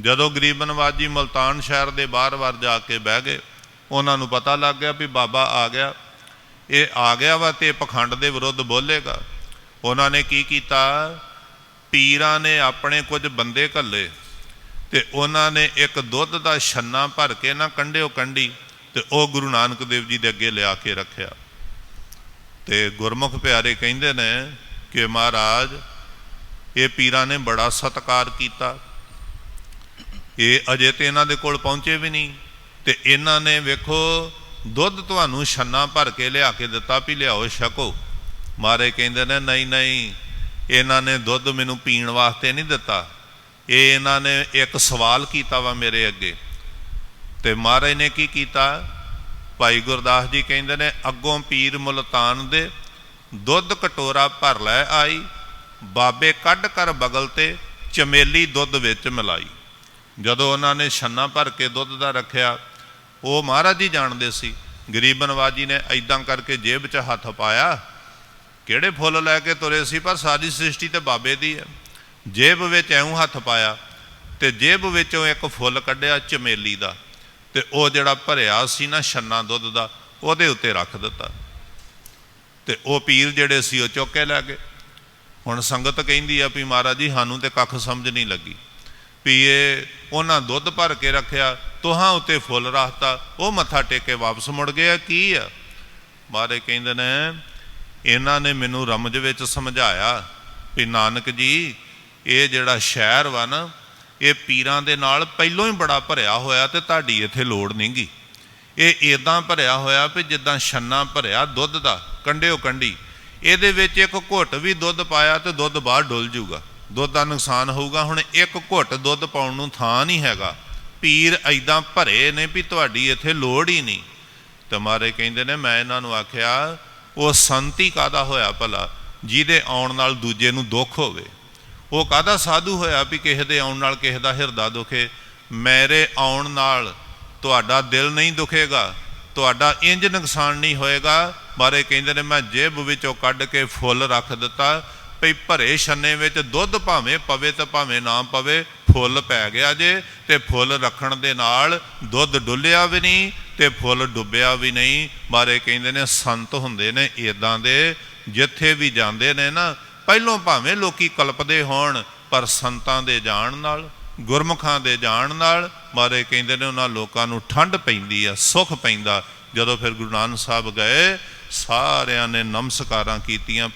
ਜਦੋਂ ਗਰੀਬ ਨਵਾਜੀ ਮਲਤਾਨ ਸ਼ਹਿਰ ਦੇ ਬਾਹਰ-ਬਾਹਰ ਜਾ ਕੇ ਬਹਿ ਗਏ, ਉਹਨਾਂ ਨੂੰ ਪਤਾ ਲੱਗ ਗਿਆ ਵੀ ਬਾਬਾ ਆ ਗਿਆ। ਇਹ ਆ ਗਿਆ ਵਾ ਤੇ ਪਖੰਡ ਦੇ ਵਿਰੁੱਧ ਬੋਲੇਗਾ। ਉਹਨਾਂ ਨੇ ਕੀ ਕੀਤਾ? ਪੀਰਾਂ ਨੇ ਆਪਣੇ ਕੁਝ ਬੰਦੇ ਘੱਲੇ ਤੇ ਉਹਨਾਂ ਨੇ ਇੱਕ ਦੁੱਧ ਦਾ ਛੰਨਾ ਭਰ ਕੇ ਨਾ ਕੰਢਿਓ ਕੰਢੀ ਤੇ ਉਹ ਗੁਰੂ ਨਾਨਕ ਦੇਵ ਜੀ ਦੇ ਅੱਗੇ ਲਿਆ ਕੇ ਰੱਖਿਆ। ਤੇ ਗੁਰਮੁਖ ਪਿਆਰੇ ਕਹਿੰਦੇ ਨੇ ਕਿ ਮਹਾਰਾਜ, ਇਹ ਪੀਰਾਂ ਨੇ ਬੜਾ ਸਤਿਕਾਰ ਕੀਤਾ। ਇਹ ਅਜੇ ਤੇ ਇਹਨਾਂ ਦੇ ਕੋਲ ਪਹੁੰਚੇ ਵੀ ਨਹੀਂ। ਤੇ ਇਹਨਾਂ ਨੇ ਵੇਖੋ, ਦੁੱਧ ਤੁਹਾਨੂੰ ਛੰਨਾ ਭਰ ਕੇ ਲਿਆ ਕੇ ਦਿੱਤਾ ਵੀ ਲਿਆਓ ਛਕੋ। ਮਾਰੇ ਕਹਿੰਦੇ ਨੇ, ਨਹੀਂ ਨਹੀਂ, ਇਹਨਾਂ ਨੇ ਦੁੱਧ ਮੈਨੂੰ ਪੀਣ ਵਾਸਤੇ ਨਹੀਂ ਦਿੱਤਾ। ਇਹ ਇਹਨਾਂ ਨੇ ਇੱਕ ਸਵਾਲ ਕੀਤਾ ਵਾ ਮੇਰੇ ਅੱਗੇ। ਤੇ ਮਹਾਰਾਜ ਨੇ ਕੀ ਕੀਤਾ? ਭਾਈ ਗੁਰਦਾਸ ਜੀ ਕਹਿੰਦੇ ਨੇ, ਅੱਗੋਂ ਪੀਰ ਮੁਲਤਾਨ ਦੇ ਦੁੱਧ ਕਟੋਰਾ ਭਰ ਲੈ ਆਈ, ਬਾਬੇ ਕੱਢ ਕਰ ਬਗਲ ਤੇ ਚਮੇਲੀ ਦੁੱਧ ਵਿੱਚ ਮਿਲਾਈ। ਜਦੋਂ ਉਹਨਾਂ ਨੇ ਛੰਨਾ ਭਰ ਕੇ ਦੁੱਧ ਦਾ ਰੱਖਿਆ, ਉਹ ਮਹਾਰਾਜ ਜੀ ਜਾਣਦੇ ਸੀ, ਗਰੀਬ ਨਵਾਜੀ ਨੇ ਐਦਾਂ ਕਰਕੇ ਜੇਬ 'ਚ ਹੱਥ ਪਾਇਆ, ਕਿਹੜੇ ਫੁੱਲ ਲੈ ਕੇ ਤੁਰੇ ਸੀ, ਪਰ ਸਾਰੀ ਸ੍ਰਿਸ਼ਟੀ ਤੇ ਬਾਬੇ ਦੀ ਹੈ। ਜੇਬ ਵਿੱਚ ਐਉਂ ਹੱਥ ਪਾਇਆ ਤੇ ਜੇਬ ਵਿੱਚੋਂ ਇੱਕ ਫੁੱਲ ਕੱਢਿਆ ਚਮੇਲੀ ਦਾ ਤੇ ਉਹ ਜਿਹੜਾ ਭਰਿਆ ਸੀ ਨਾ ਛੰਨਾ ਦੁੱਧ ਦਾ, ਉਹਦੇ ਉੱਤੇ ਰੱਖ ਦਿੱਤਾ। ਤੇ ਉਹ ਪੀਰ ਜਿਹੜੇ ਸੀ ਉਹ ਚੁੱਕ ਕੇ ਲੈ ਗਏ। ਹੁਣ ਸੰਗਤ ਕਹਿੰਦੀ ਆ ਵੀ ਮਹਾਰਾਜ ਜੀ, ਸਾਨੂੰ ਤੇ ਕੱਖ ਸਮਝ ਨਹੀਂ ਲੱਗੀ। ਵੀ ਇਹ ਉਹਨਾਂ ਦੁੱਧ ਭਰ ਕੇ ਰੱਖਿਆ, ਤੋਹਾਂ ਉੱਤੇ ਫੁੱਲ ਰੱਖਤਾ, ਉਹ ਮੱਥਾ ਟੇਕ ਕੇ ਵਾਪਸ ਮੁੜ ਗਿਆ, ਕੀ ਆ? ਮਾਰੇ ਕਹਿੰਦੇ ਨੇ, ਇਹਨਾਂ ਨੇ ਮੈਨੂੰ ਰਮਜ ਵਿੱਚ ਸਮਝਾਇਆ ਵੀ ਨਾਨਕ ਜੀ, ਇਹ ਜਿਹੜਾ ਸ਼ਹਿਰ ਵਾ ਨਾ, ਇਹ ਪੀਰਾਂ ਦੇ ਨਾਲ ਪਹਿਲੋਂ ਹੀ ਬੜਾ ਭਰਿਆ ਹੋਇਆ ਤੇ ਤੁਹਾਡੀ ਇੱਥੇ ਲੋੜ ਨਹੀਂਗੀ। ਇਹ ਇਦਾਂ ਭਰਿਆ ਹੋਇਆ ਵੀ ਜਿੱਦਾਂ ਛੰਨਾ ਭਰਿਆ ਦੁੱਧ ਦਾ ਕੰਡਿਓ ਕੰਡੀ ਇਹਦੇ ਵਿੱਚ ਇੱਕ ਘੁੱਟ ਵੀ ਦੁੱਧ ਪਾਇਆ ਤੇ ਦੁੱਧ ਬਾਹਰ ਡੁੱਲ ਜਾਊਗਾ। ਦੁੱਧ ਦਾ ਨੁਕਸਾਨ ਹੋਊਗਾ। ਹੁਣ ਇੱਕ ਘੁੱਟ ਦੁੱਧ ਪਾਉਣ ਨੂੰ ਥਾਂ ਨਹੀਂ ਹੈਗਾ। ਪੀਰ ਐਦਾਂ ਭਰੇ ਨੇ ਵੀ ਤੁਹਾਡੀ ਇੱਥੇ ਲੋੜ ਹੀ ਨਹੀਂ। ਤੇ ਮਾਰੇ ਕਹਿੰਦੇ ਨੇ, ਮੈਂ ਇਹਨਾਂ ਨੂੰ ਆਖਿਆ, ਉਹ ਸੰਤੀ ਕਾਦਾ ਹੋਇਆ ਭਲਾ? ਜਿਹਦੇ ਆਉਣ ਨਾਲ ਦੂਜੇ ਨੂੰ ਦੁੱਖ ਹੋਵੇ। ਉਹ ਕਾਦਾ ਸਾਧੂ ਹੋਇਆ ਵੀ ਕਿਸੇ ਦੇ ਆਉਣ ਨਾਲ ਕਿਸੇ ਦਾ ਹਿਰਦਾ ਦੁਖੇ? ਮੇਰੇ ਆਉਣ ਨਾਲ ਤੁਹਾਡਾ ਦਿਲ ਨਹੀਂ ਦੁਖੇਗਾ। ਤੁਹਾਡਾ ਇੰਜ ਨੁਕਸਾਨ ਨਹੀਂ ਹੋਏਗਾ। ਬਾਰੇ ਕਹਿੰਦੇ ਨੇ, ਮੈਂ ਜੇਬ ਵਿੱਚੋਂ ਕੱਢ ਕੇ ਫੁੱਲ ਰੱਖ ਦਿੱਤਾ। ਭਈ ਭਰੇ ਛੰਨੇ ਵਿੱਚ ਦੁੱਧ ਭਾਵੇਂ ਪਵੇ ਤਾਂ ਭਾਵੇਂ ਨਾ ਪਵੇ, ਫੁੱਲ ਪੈ ਗਿਆ ਜੇ ਤੇ ਫੁੱਲ ਰੱਖਣ ਦੇ ਨਾਲ ਦੁੱਧ ਡੁੱਲਿਆ ਵੀ ਨਹੀਂ ਤੇ ਫੁੱਲ ਡੁੱਬਿਆ ਵੀ ਨਹੀਂ। ਬਾਰੇ ਕਹਿੰਦੇ ਨੇ ਸੰਤ ਹੁੰਦੇ ਨੇ ਇਦਾਂ ਦੇ, ਜਿੱਥੇ ਵੀ ਜਾਂਦੇ ਨੇ ਨਾ, ਪਹਿਲੋਂ ਭਾਵੇਂ ਲੋਕੀ ਕਲਪਦੇ ਹੋਣ, ਪਰ ਸੰਤਾਂ ਦੇ ਜਾਣ ਨਾਲ, ਗੁਰਮੁਖਾਂ ਦੇ ਜਾਣ ਨਾਲ, ਮਾਰੇ ਕਹਿੰਦੇ ਨੇ ਉਹਨਾਂ ਲੋਕਾਂ ਨੂੰ ਠੰਡ ਪੈਂਦੀ ਆ, ਸੁੱਖ ਪੈਂਦਾ। ਜਦੋਂ ਫਿਰ ਗੁਰੂ ਨਾਨਕ ਸਾਹਿਬ ਗਏ, ਸਾਰਿਆਂ ਨੇ ਨਮਸਕਾਰਾਂ ਕੀਤੀਆਂ ਵੀ